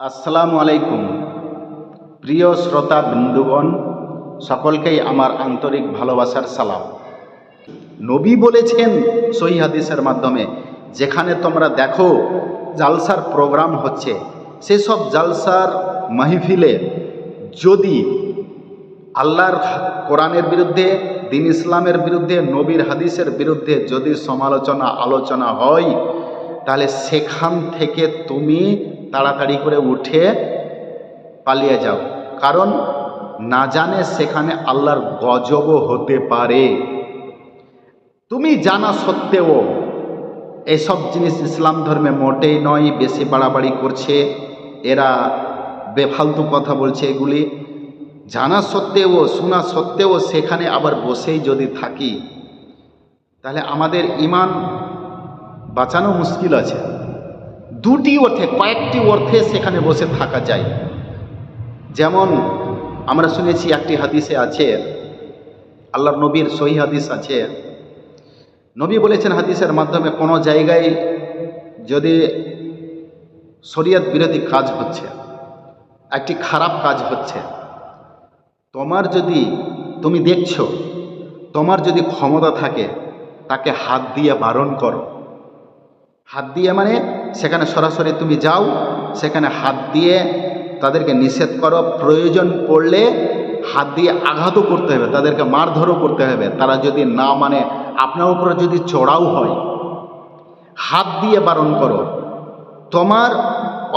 আসসালামু আলাইকুম। প্রিয় শ্রোতা বৃন্দুগণ, সকলকেই আমার আন্তরিক ভালোবাসার সালাম। নবী বলেছেন সহি হাদিসের মাধ্যমে, যেখানে তোমরা দেখো জালসার প্রোগ্রাম হচ্ছে, সেসব জালসার মাহফিলে যদি আল্লাহর কোরআনের বিরুদ্ধে, দিন ইসলামের বিরুদ্ধে, নবীর হাদিসের বিরুদ্ধে যদি সমালোচনা, আলোচনা হয়, তাহলে সেখান থেকে তুমি তাড়াতাড়ি করে উঠে পালিয়ে যাও। কারণ না জানে সেখানে আল্লাহর গজবও হতে পারে। তুমি জানা সত্ত্বেও এসব জিনিস ইসলাম ধর্মে মোটেই নয়, বেশি বাড়াবাড়ি করছে। এরা বেফালতু কথা বলছে এগুলি। জানা সত্ত্বেও, শোনা সত্ত্বেও সেখানে আবার বসেই যদি থাকি, তাহলে আমাদের ইমান বাঁচানো মুশকিল আছে। দুটি অর্থে, কয়েকটি অর্থে সেখানে বসে থাকা যায়। যেমন, আমরা শুনেছি একটি হাদিসে আছে, আল্লাহর নবীর সহি হাদিস আছে। নবী বলেছেন হাদিসের মাধ্যমে কোনো জায়গায় যদি শরীয়ত বিরোধী কাজ হচ্ছে, একটি খারাপ কাজ হচ্ছে, তোমার যদি, তুমি দেখছ, তোমার যদি ক্ষমতা থাকে, তাকে হাত দিয়ে বারণ করো। হাত দিয়ে মানে সেখানে সরাসরি তুমি যাও, সেখানে হাত দিয়ে তাদেরকে নিষেধ করো। প্রয়োজন পড়লে হাত দিয়ে আঘাতও করতে হবে, তাদেরকে মারধরও করতে হবে। তারা যদি না মানে আপনার উপরে যদি চড়াও হয়, হাত দিয়ে বারণ করো। তোমার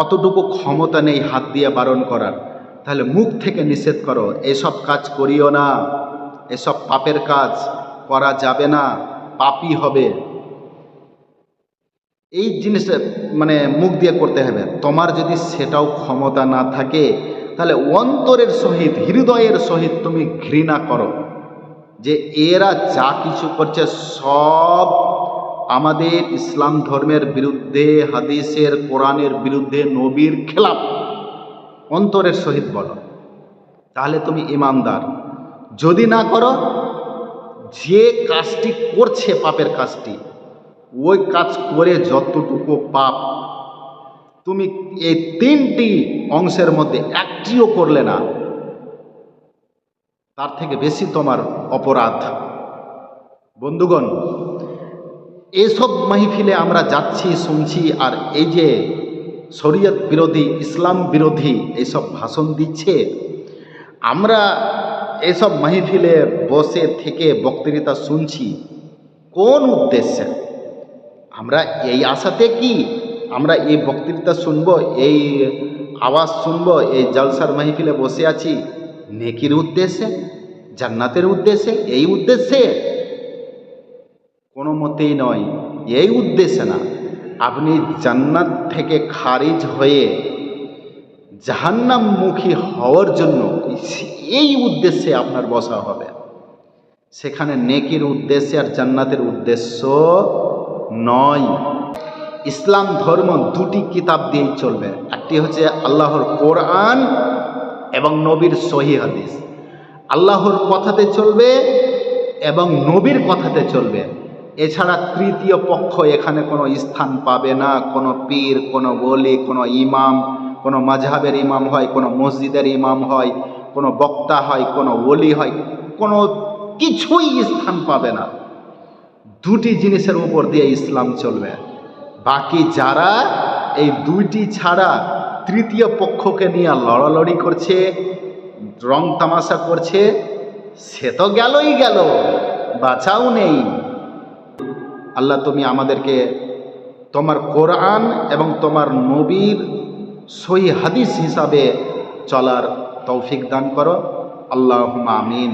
অতটুকু ক্ষমতা নেই হাত দিয়ে বারণ করার। তাহলে মুখ থেকে নিষেধ করো, এসব কাজ করিও না। এসব পাপের কাজ করা যাবে না পাপই হবে। এই জিনিসটা মানে মুখ দিয়ে করতে হবে। তোমার যদি সেটাও ক্ষমতা না থাকে, তাহলে অন্তরের সহিত, হৃদয়ের সহিত তুমি ঘৃণা করো। যে এরা যা কিছু করছে সব আমাদের ইসলাম ধর্মের বিরুদ্ধে, হাদিসের, কোরআনের বিরুদ্ধে, নবীর খেলাপ অন্তরের সহিত বলো। তাহলে তুমি ইমানদার। যদি না করো, যে কাজটি করছে পাপের কাজটি ওই কাজ করে যতটুকু পাপ, তুমি এই তিনটি অংশের মধ্যে একটিও করলে না, তার থেকে বেশি তোমার অপরাধ। বন্ধুগণ, এসব মাহফিলে আমরা যাচ্ছি, শুনছি, আর এই যে শরীয়ত বিরোধী, ইসলাম বিরোধী এইসব ভাষণ দিচ্ছে, আমরা এসব মাহফিলে বসে থেকে বক্তৃতা শুনছি, কোন উদ্দেশ্যে? আমরা এই আশাতে কি? আমরা এই বক্তৃতা শুনব, এই আওয়াজ শুনব, এই জলসার মাহফিলে বসে আছি। নেকির উদ্দেশ্যে, জান্নাতের উদ্দেশ্যে, এই উদ্দেশ্যে? কোনো মতেই নয়, এই উদ্দেশ্যে না। আপনি জান্নাত থেকে খারিজ হয়ে জাহান্নামমুখী হওয়ার জন্য এই উদ্দেশ্যে আপনার বসা হবে। সেখানে নেকির উদ্দেশ্যে আর জান্নাতের উদ্দেশ্য নয়। ইসলাম ধর্ম দুটি কিতাব দিয়েই চলবে। একটি হচ্ছে আল্লাহর কোরআন এবং নবীর সহি হাদিস। আল্লাহর কথাতে চলবে এবং নবীর কথাতে চলবে। এছাড়া তৃতীয় পক্ষ এখানে কোনো স্থান পাবে না। কোনো পীর, কোনো বলি কোনো ইমাম, কোনো মাঝহাবের ইমাম হয়, কোনো মসজিদের ইমাম হয়, কোনো বক্তা হয়, কোনো ওলি হয়, কোনো কিছুই স্থান পাবে না। দুটি জিনিসের উপর দিয়ে ইসলাম চলবে। বাকি যারা এই দুইটি ছাড়া তৃতীয় পক্ষকে নিয়ে লড়ালড়ি করছে, রং তামাশা করছে, সে তো গেলই গেল, বাঁচাও নেই। আল্লাহ, তুমি আমাদেরকে তোমার কোরআন এবং তোমার নবীর সহি হাদিস হিসাবে চলার তৌফিক দান করো। আল্লাহ আমিন।